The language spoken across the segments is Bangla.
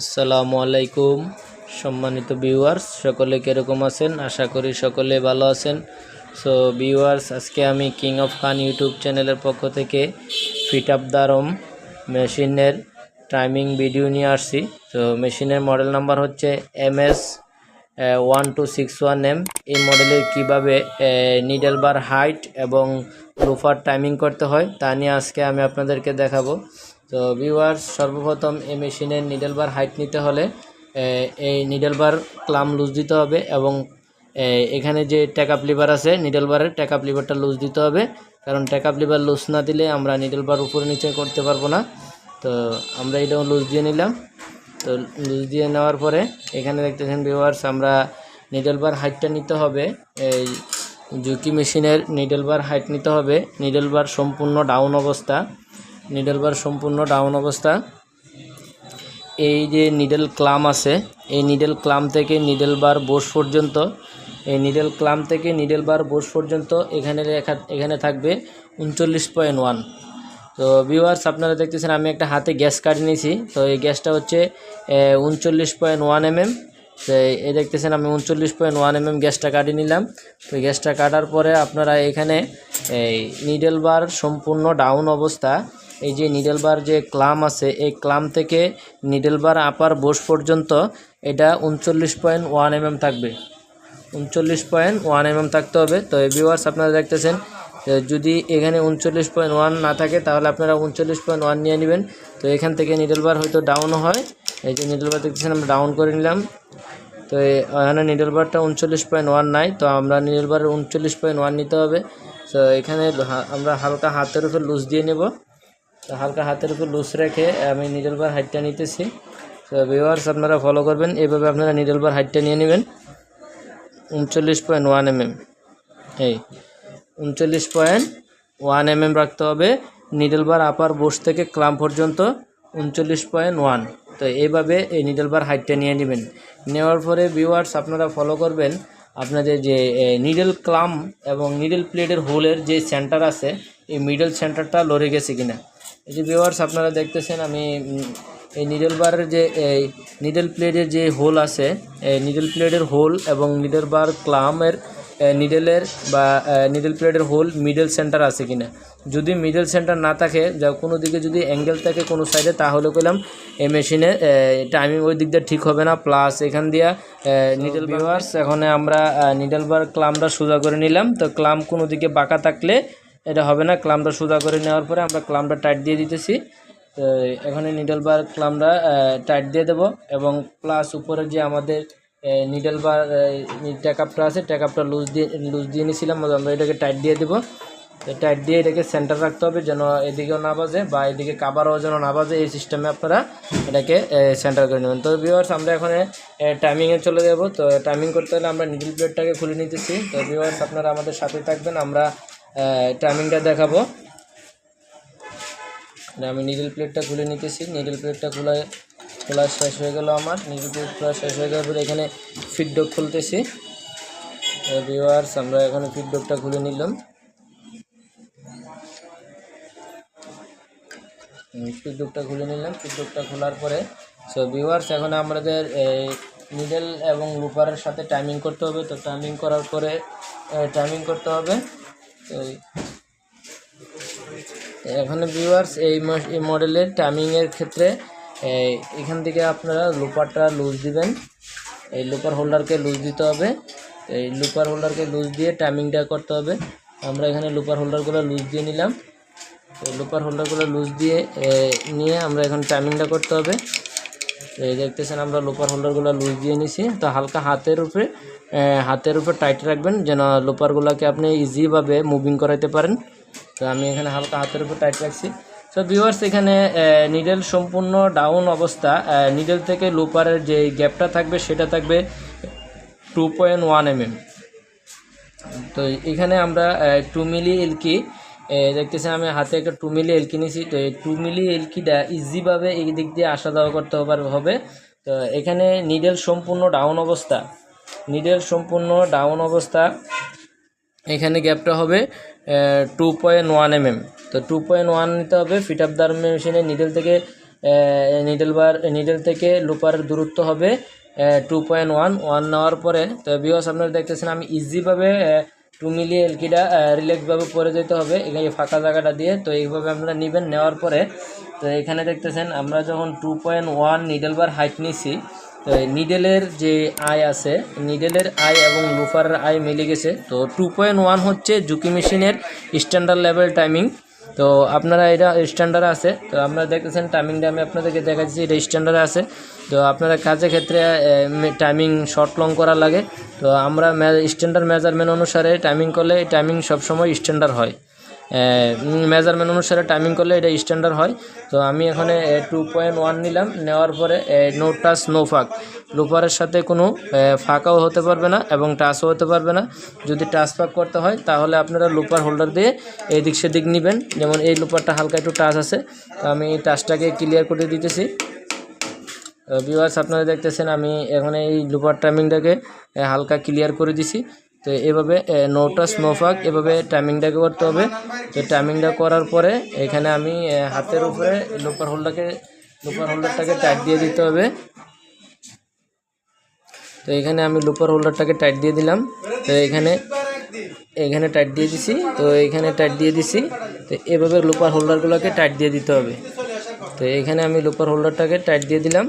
আসসালামু আলাইকুম, সম্মানিত ভিউয়ার্স সকলে কীরকম আছেন? আশা করি সকলে ভালো আছেন। সো ভিউয়ার্স আজকে আমি কিং অফ খান ইউটিউব চ্যানেলের পক্ষ থেকে ফিট আপ দারম মেশিনের টাইমিং ভিডিও নিয়ে আসছি। তো মেশিনের মডেল নাম্বার হচ্ছে M S one two six one M এই মডেলের কীভাবে নিডেল বার হাইট এবং লোফার টাইমিং করতে হয় তা নিয়ে আজকে আমি আপনাদেরকে দেখাবো। তো ভিউয়ার্স সর্বপ্রথম এই মেশিনের নিডেল বার হাইট নিতে হলে এই নিডেল বার ক্লাম লুজ দিতে হবে এবং এখানে যে ট্যাকআপ লিভার আছে নিডেল বারের ট্যাকআপ লিভারটা লুজ দিতে হবে। কারণ ট্যাকআপ লিভার লুজ না দিলে আমরা নিডেল বার উপরে নিচে করতে পারব না। তো আমরা এটাও লুজ দিয়ে নিলাম। তো লুজ দিয়ে নেওয়ার পরে, এখানে দেখতেছেন ভিউয়ার্স আমরা নিডেল বার হাইটটা নিতে হবে। এই জুকি মেশিনের নিডেল বার হাইট নিতে হবে। নিডেল বার সম্পূর্ণ ডাউন অবস্থা। নিডেল বার সম্পূর্ণ ডাউন অবস্থা। এই যে নিডেল ক্লাম আছে, এই নিডেল ক্লাম থেকে নিডেল বার বোস পর্যন্ত, এই নিডেল ক্লাম থেকে নিডেল বার বোস পর্যন্ত এখানে এখানে থাকবে উনচল্লিশ পয়েন্ট ওয়ান। তো ভিউয়ার্স আপনারা দেখতেছেন আমি একটা হাতে গ্যাস কাটি নিয়েছি, তো এই গ্যাসটা হচ্ছে উনচল্লিশ পয়েন্ট ওয়ান এমএম। তো এই দেখতেছেন আমি উনচল্লিশ পয়েন্ট ওয়ান এমএম গ্যাসটা কাটি নিলাম। তো গ্যাসটা কাটার পরে আপনারা এখানে এই নিডেল বার সম্পূর্ণ ডাউন অবস্থা। এই যে নিডেল বার যে ক্লাম আছে, এই ক্লাম থেকে নিডেল বার আপার বোস পর্যন্ত এটা উনচল্লিশ পয়েন্ট ওয়ান এমএম থাকবে। উনচল্লিশ পয়েন্ট ওয়ান এমএম থাকতে হবে। তো এই ভিউয়ার্স আপনারা দেখতেছেন যদি এখানে উনচল্লিশ পয়েন্ট ওয়ান না থাকে, তাহলে আপনারা উনচল্লিশ পয়েন্ট ওয়ান নিয়ে নেবেন। তো এখান থেকে নিডেল বার হয়তো ডাউন হয়। এই যে নিডেল বার দেখতেছেন, আমরা ডাউন করে নিলাম। তো এখানে নিডেল বারটা উনচল্লিশ পয়েন্ট ওয়ান নাই, তো আমরা নিডেল বারের উনচল্লিশ পয়েন্ট ওয়ান নিতে হবে। তো এখানে আমরা হালকা হাতের উপর লুজ দিয়ে নেব। তো হালকা হাতের উপর লুজ রেখে আমি নিডেল বার হাইটটা নিতেছি। তো ভিউয়ার্স আপনারা ফলো করবেন। এইভাবে আপনারা নিডেল বার হাইটটা নিয়ে নেবেন। উনচল্লিশ পয়েন্ট ওয়ান এমএম এই, উনচল্লিশ পয়েন্ট ওয়ান এমএম রাখতে হবে। নিডেল বার আপার বোস থেকে ক্লাম পর্যন্ত উনচল্লিশ পয়েন্ট ওয়ান তো এইভাবে এই নিডেল বার হাইটটা নিয়ে নেবেন। নেওয়ার পরে ভিউয়ার্স আপনারা ফলো করবেন আপনাদের যে নিডল ক্লাম এবং নিডল প্লেটের হোলের যে সেন্টার আছে, এই মিডল সেন্টারটা লড়ে গেছে কিনা। এই যে ভিউয়ার্স আপনারা দেখতেছেন, আমি এই নিডেল বারের যে এই নিডল প্লেটের যে হোল আছে এই নিডল প্লেটের হোল এবং নিডেল বার ক্লামের নিডেলের বা নিডেল প্লেটের হোল মিডল সেন্টার আছে কিনা। যদি মিডল সেন্টার না থাকে যা কোনো দিকে যদি অ্যাঙ্গেল থাকে কোনো সাইডে তাহলে কইলাম এই মেশিনে টাইমিং ওই দিকটা ঠিক হবে না। প্লাস এখান দিয়া নিডেল ভিউয়ার্স এখানে আমরা নিডেল বার ক্লামটা সোজা করে নিলাম। তো ক্লাম কোনো দিকে বাঁকা থাকলে এটা হবে না। ক্লামটা সোজা করে নেওয়ার পরে আমরা ক্লামটা টাইট দিয়ে দিতেছি। তো এখানে নিডল বার ক্লামটা টাইট দিয়ে দেবো। এবং প্লাস উপরে যে আমাদের নিডল বার ট্যাকআপটা আছে, ট্যাকআপটা লুজ দিয়ে লুজ দিয়ে নিয়েছিলাম আমরা এটাকে টাইট দিয়ে দেবো। তো টাইট দিয়ে এটাকে সেন্টার রাখতে হবে, যেন এদিকেও না বাজে বা এদিকে কাবারও যেন না বাজে, এই সিস্টেমে আপনারা এটাকে সেন্টার করে নেবেন। তো ভিউয়ার্স আমরা এখন টাইমিংয়ে চলে যাব। তো টাইমিং করতে হলে আমরা নিডল প্লেটটাকে খুলে নিতেছি। তো ভিউয়ার্স আপনারা আমাদের সাথে থাকবেন, আমরা টাইমিংটা দেখাবো। এটা আমি নিডল প্লেটটা খুলে নিতেছি নিডল প্লেটটা খোলা খোলা শেষ হয়ে গেল আমার। প্লেট খোলা শেষ হয়ে যাওয়ার পরে এখানে ফিডডক খুলতেছি। ভিওয়ার্স আমরা এখানে ফিডডকটা খুলে নিলাম। ফিডডকটা খুলে নিলাম। ফিডডকটা খোলার পরে সো ভিওয়ার্স এখন আমাদের নিডল এবং লুপারের সাথে টাইমিং করতে হবে। তো টাইমিং করার পরে টাইমিং করতে হবে। এখানে ভিউয়ার্স এই মডেলের টাইমিংয়ের ক্ষেত্রে এই, এখান থেকে আপনারা লুপারটা লুজ দিবেন। এই লুপার হোল্ডারকে লুজ দিতে হবে। এই লুপার হোল্ডারকে লুজ দিয়ে টাইমিংটা করতে হবে। আমরা এখানে লুপার হোল্ডারগুলো লুজ দিয়ে নিলাম। তো লুপার হোল্ডারগুলো লুজ দিয়ে নিয়ে আমরা এখন টাইমিংটা করতে হবে। এই দেখতেছেন আমরা লোপার হোল্ডারগুলো লুজ দিয়ে নিছি। তো হালকা হাতের উপরে হাতের উপরে টাইট রাখবেন যেন লোপারগুলোকে আপনি ইজিভাবে মুভিং করাইতে পারেন। তো আমি এখানে হালকা হাতের উপর টাইট রাখছি। তো ভিউয়ার্স এখানে নিডেল সম্পূর্ণ ডাউন অবস্থা। নিডেল থেকে লোপারের যে গ্যাপটা থাকবে, সেটা থাকবে টু পয়েন্ট ওয়ান তো এখানে আমরা টু মিলি এলকি দেখতেছি আমি হাতে একটা টু মিলি এলকি নিয়েছি। তো এই টু মিলি এলকিটা ইজিভাবে এই দিক দিয়ে আসা যাওয়া করতে হবে। তো এখানে নিডেল সম্পূর্ণ ডাউন অবস্থা। নিডেল সম্পূর্ণ ডাউন অবস্থা। এখানে গ্যাপটা হবে টু পয়েন্ট ওয়ান এমএম তো টু পয়েন্ট ওয়ান নিতে হবে ফিট আপ দার মেশিনের নিডেল থেকে নিডেল বার নিডেল থেকে লুপারের দূরত্ব হবে টু পয়েন্ট ওয়ান ওয়ান নেওয়ার পরে, তো বিকজ আপনারা দেখতেছেন আমি ইজিভাবে টু মিলিয়ে এলকিটা রিল্যাক্সভাবে পরে যেতে হবে, এখানে ফাঁকা জায়গাটা দিয়ে, তো এইভাবে আপনারা নেবেন, নেওয়ার পরে, তো এখানে দেখতেছেন আমরা যখন two point one needle bar height নিছি নিডেলের যে আয় আছে, নিডেলের আয় এবং লুফারের আয় মিলে গেছে। তো টু পয়েন্ট ওয়ান হচ্ছে জুকি মেশিনের স্ট্যান্ডার্ড লেভেল টাইমিং তো আপনারা এটা স্ট্যান্ডার্ড আছে। তো আপনারা দেখতেছেন টাইমিংটা আমি আপনাদেরকে দেখাচ্ছি, এটা স্ট্যান্ডার্ড আছে। তো আপনারা কাজের ক্ষেত্রে টাইমিং শর্ট লং করা লাগে। তো আমরা স্ট্যান্ডার্ড মেজারমেন্ট অনুসারে টাইমিং করলে টাইমিং সবসময় স্ট্যান্ডার্ড হয়। মেজারমেন্ট অনুসারে টাইমিং করলে এটা স্ট্যান্ডার্ড হয়। তো আমি এখানে টু পয়েন্ট ওয়ান নিলাম। নেওয়ার পরে নো টাচ নো ফাঁক লুপারের সাথে কোনো ফাঁকাও হতে পারবে না এবং টাচও হতে পারবে না। যদি টাচ ফাঁক করতে হয়, তাহলে আপনারা লুপার হোল্ডার দিয়ে এদিক সেদিক নেবেন। যেমন এই লুপারটা হালকা একটু টাচ আছে। তো আমি এই টাচটাকে ক্লিয়ার করে দিতেছি। ভিউয়ার্স আপনারা দেখতেছেন, আমি এখন এই লুপার টাইমিংটাকে হালকা ক্লিয়ার করে দিছি। তো এভাবে নোটা স্নোফাক এভাবে টাইমিংটাকে করতে হবে। তো টাইমিংটা করার পরে এখানে আমি হাতের উপরে লোপার হোল্ডারকে লোপার হোল্ডারটাকে টাইট দিয়ে দিতে হবে। তো এখানে আমি লোপার হোল্ডারটাকে টাইট দিয়ে দিলাম। তো এখানে এখানে টাইট দিয়ে দিছি, তো এখানে টাইট দিয়ে দিছি। তো এভাবে লোপার হোল্ডারগুলোকে টাইট দিয়ে দিতে হবে। তো এখানে আমি লোপার হোল্ডারটাকে টাইট দিয়ে দিলাম।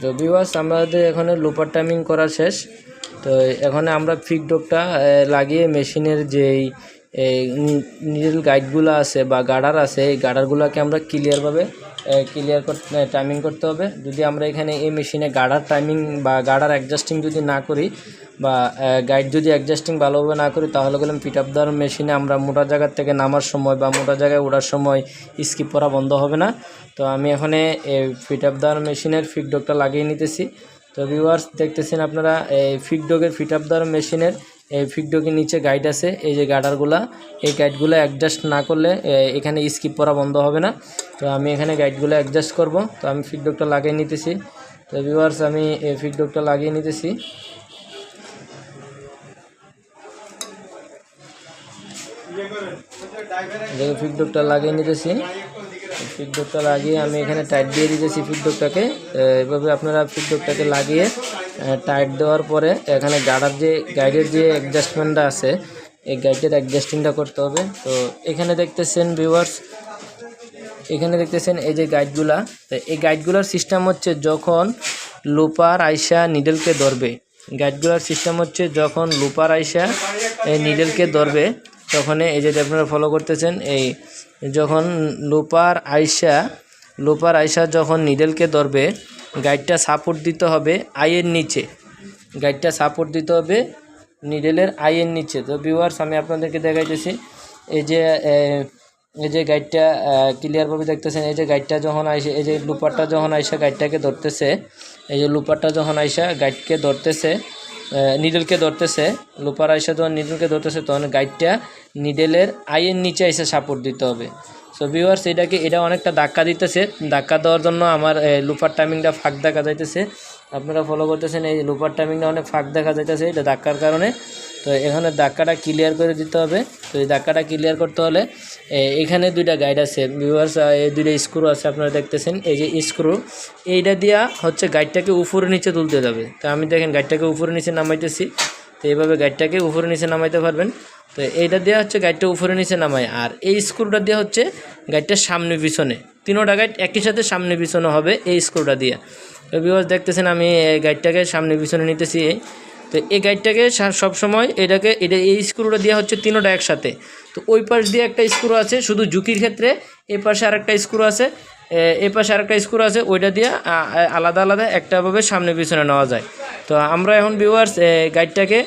তো বিবাস আমাদের এখানে লোপার টাইমিং করা শেষ। তো এখানে আমরা ফিক ডোকটা লাগিয়ে মেশিনের যেই নিডল গাইডগুলো আছে বা গার্ডার আছে, এই গার্ডারগুলোকে আমরা ক্লিয়ারভাবে ক্লিয়ার করতে টাইমিং করতে হবে। যদি আমরা এখানে এই মেশিনে গার্ডার টাইমিং বা গার্ডার অ্যাডজাস্টিং যদি না করি বা গাইড যদি অ্যাডজাস্টিং ভালোভাবে না করি, তাহলে গেলাম পিট আপ দেওয়ার মেশিনে আমরা মোটা জায়গার থেকে নামার সময় বা মোটা জায়গায় ওঠার সময় স্কিপ করা বন্ধ হবে না। তো আমি এখানে ফিট আপ দেওয়ার মেশিনের ফিক ডগটা লাগিয়ে নিতেছি। তো ভিউয়ার্স দেখতেছেন আপনারা, এই ফিকডগের ফিট আপ দেওয়ার মেশিনের এই ফিকডগের নিচে গাইড আছে, এই যে গার্ডারগুলা এই গাইডগুলো অ্যাডজাস্ট না করলে এখানে স্কিপ করা বন্ধ হবে না। তো আমি এখানে গাইডগুলো অ্যাডজাস্ট করব, তো আমি ফিকডগটা লাগিয়ে নিতেছি। তো ভিউয়ার্স আমি এই ফিকডগটা লাগিয়ে নিতেছি। দেখো লাগিয়ে নিতেছি। ফিডব্যাকটা লাগিয়ে আমি এখানে টাইট দিয়ে দিতেছি ফিডব্যাকটাকে এভাবে আপনারা ফিডব্যাকটাকে লাগিয়ে টাইট দেওয়ার পরে এখানে গাড়ার যে গাইডের যে অ্যাডজাস্টমেন্টটা আছে, এই গাইডের অ্যাডজাস্টিংটা করতে হবে। তো এখানে দেখতেছেন ভিউয়ার্স এখানে দেখতেছেন এই যে গাইডগুলা তো এই গাইডগুলোর সিস্টেম হচ্ছে যখন লুপার আইসা নিডেলকে ধরবে। গাইডগুলোর সিস্টেম হচ্ছে যখন লুপার আইসা এই নিডেলকে ধরবে তখন এই যে আপনারা ফলো করতেছেন, এই যখন লুপার আইসা লুপার আইসা যখন নিডেলকে ধরবে, গাইডটা সাপোর্ট দিতে হবে আয়ের নিচে। গাইডটা সাপোর্ট দিতে হবে নিডেলের আইয়ের নিচে। তো ভিউয়ার্স আমি আপনাদেরকে দেখাইতেছি, এই যে এই যে গাইডটা ক্লিয়ারভাবে দেখতেছেন, এই যে গাইডটা যখন আইসে এই যে লুপারটা যখন আইসা গাইডটাকে ধরতেছে, এই যে লুপারটা যখন আইসা গাইডকে ধরতেছে নিডেলকে ধরতেছে। লোপার আইসা যখন নিডলকে ধরতেছে, তখন গাইডটা নিডেলের আইয়ের নিচে এসে সাপোর্ট দিতে হবে। সো ভিউয়ার্স এটাকে, এটা অনেকটা ধাক্কা দিতেছে। ধাক্কা দেওয়ার জন্য আমার লুপার টাইমিংটা ফাঁক দেখা যাইতেছে। আপনারা ফলো করতেছেন, এই লুপার টাইমিংটা অনেক ফাঁক দেখা যাইতেছে, এটা ধাক্কার কারণে। তো এখানে ধাক্কাটা ক্লিয়ার করে দিতে হবে। তো এই ধাক্কাটা ক্লিয়ার করতে হলে এখানে দুইটা গাইড আছে। ভিউয়ার্স এই দুইটা স্ক্রু আছে, আপনারা দেখতেছেন। এই যে স্ক্রু এইটা দিয়া হচ্ছে গাইডটাকে উপরে নিচে তুলতে যাবে। তো আমি দেখেন গাইডটাকে উপরে নিচে নামাইতেছি। তো এইভাবে গাইডটাকে উপরে নিচে নামাইতে পারবেন। তো এইটা দেওয়া হচ্ছে গাইডটা উপরে নিচে নামায়। আর এই স্ক্রুটা দেওয়া হচ্ছে গাইডটার সামনে পিছনে। তিনোটা গাইড একই সাথে সামনে পিছনে হবে এই স্ক্রুটা দিয়ে। তো বিকজ দেখতেছেন আমি গাইডটাকে সামনে পিছনে নিতেছি। তো এই গাইডটাকে সবসময় এটাকে এটা এই স্ক্রুটা দেওয়া হচ্ছে তিনোটা একসাথে। তো ওই পাশ দিয়ে একটা স্ক্রু আছে শুধু ঝুঁকির ক্ষেত্রে এই পাশে আরেকটা স্ক্রু আছে এ, পাশে আরেকটা স্ক্রু আছে ওইটা দিয়ে আলাদা আলাদা একটাভাবে সামনে পিছনে নেওয়া যায়। তো আমরা এখন ভিউয়ার্স গাইডটাকে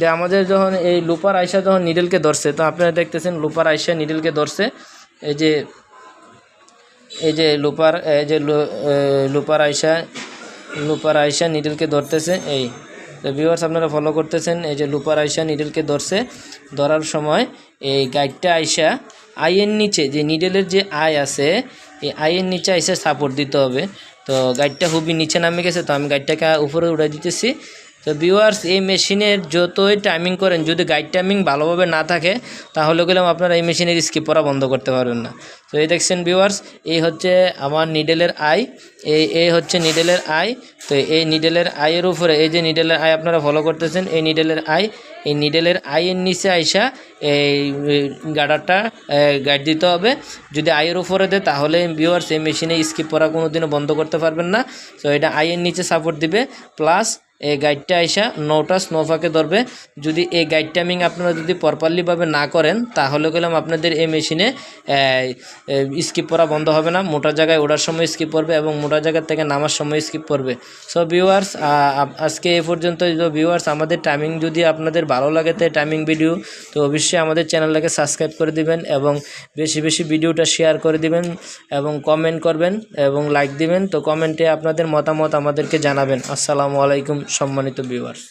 যে আমাদের যখন এই লুপার আইসা যখন নিডেলকে ধরছে তো আপনারা দেখতেছেন লুপার আইসা নিডেলকে ধরছে এই যে এই যে লুপার এই যে এ, লুপার আইসা লুপার আইসা নিডেলকে ধরতেছে এই। তো ভিউয়ার্স আপনারা ফলো করতেছেন, এই যে লুপার আইসা নিডেলকে ধরছে। ধরার সময় এই গাইডটা আইসা আইয়ের নিচে যে নিডেলের যে আয় আছে, এই আইয়ের নিচে আইসা সাপোর্ট দিতে হবে। তো গাইডটা খুবই নিচে নামে গেছে, তো আমি গাইডটাকে উপরে উড়াই দিতেছি। তো ভিউয়ার্স এই মেশিনের যতই টাইমিং করেন, যদি গাইড টাইমিং ভালোভাবে না থাকে, তাহলে গেলাম আপনারা এই মেশিনের স্কিপ করা বন্ধ করতে পারবেন না। তো এই দেখছেন ভিউয়ার্স এই হচ্ছে আমার নিডেলের আই এই এই হচ্ছে নিডেলের আই তো এই নিডেলের আইয়ের উপরে, এই যে নিডেলের আই আপনারা ফলো করতেছেন, এই নিডেলের আই এই নিডেলের আইয়ের নিচে আইসা এই গাডারটা গাইড দিতে হবে। যদি আইয়ের উপরে দেয়, তাহলে ভিউয়ার্স এই মেশিনে স্কিপ করা কোনো দিনও বন্ধ করতে পারবেন না। তো এটা আইয়ের নিচে সাপোর্ট দিবে। প্লাস এই গাইডটা আইসা নৌটা স্নোফাকে ধরবে। যদি এই গাইড টাইমিং আপনারা যদি প্রপারলিভাবে না করেন, তাহলে গেলাম আপনাদের এই মেশিনে স্কিপ করা বন্ধ হবে না। মোটা জায়গায় ওঠার সময় স্কিপ করবে এবং মোটা জায়গা থেকে নামার সময় স্কিপ করবে। সো ভিউয়ার্স আজকে এ পর্যন্ত ভিউয়ার্স আমাদের টাইমিং যদি আপনাদের ভালো লাগে তো টাইমিং ভিডিও তো অবশ্যই আমাদের চ্যানেলটাকে সাবস্ক্রাইব করে দিবেন এবং বেশি বেশি ভিডিওটা শেয়ার করে দিবেন এবং কমেন্ট করবেন এবং লাইক দিবেন। তো কমেন্টে আপনাদের মতামত আমাদেরকে জানাবেন। আসসালামু আলাইকুম। সম্মানিত ভিউয়ার্স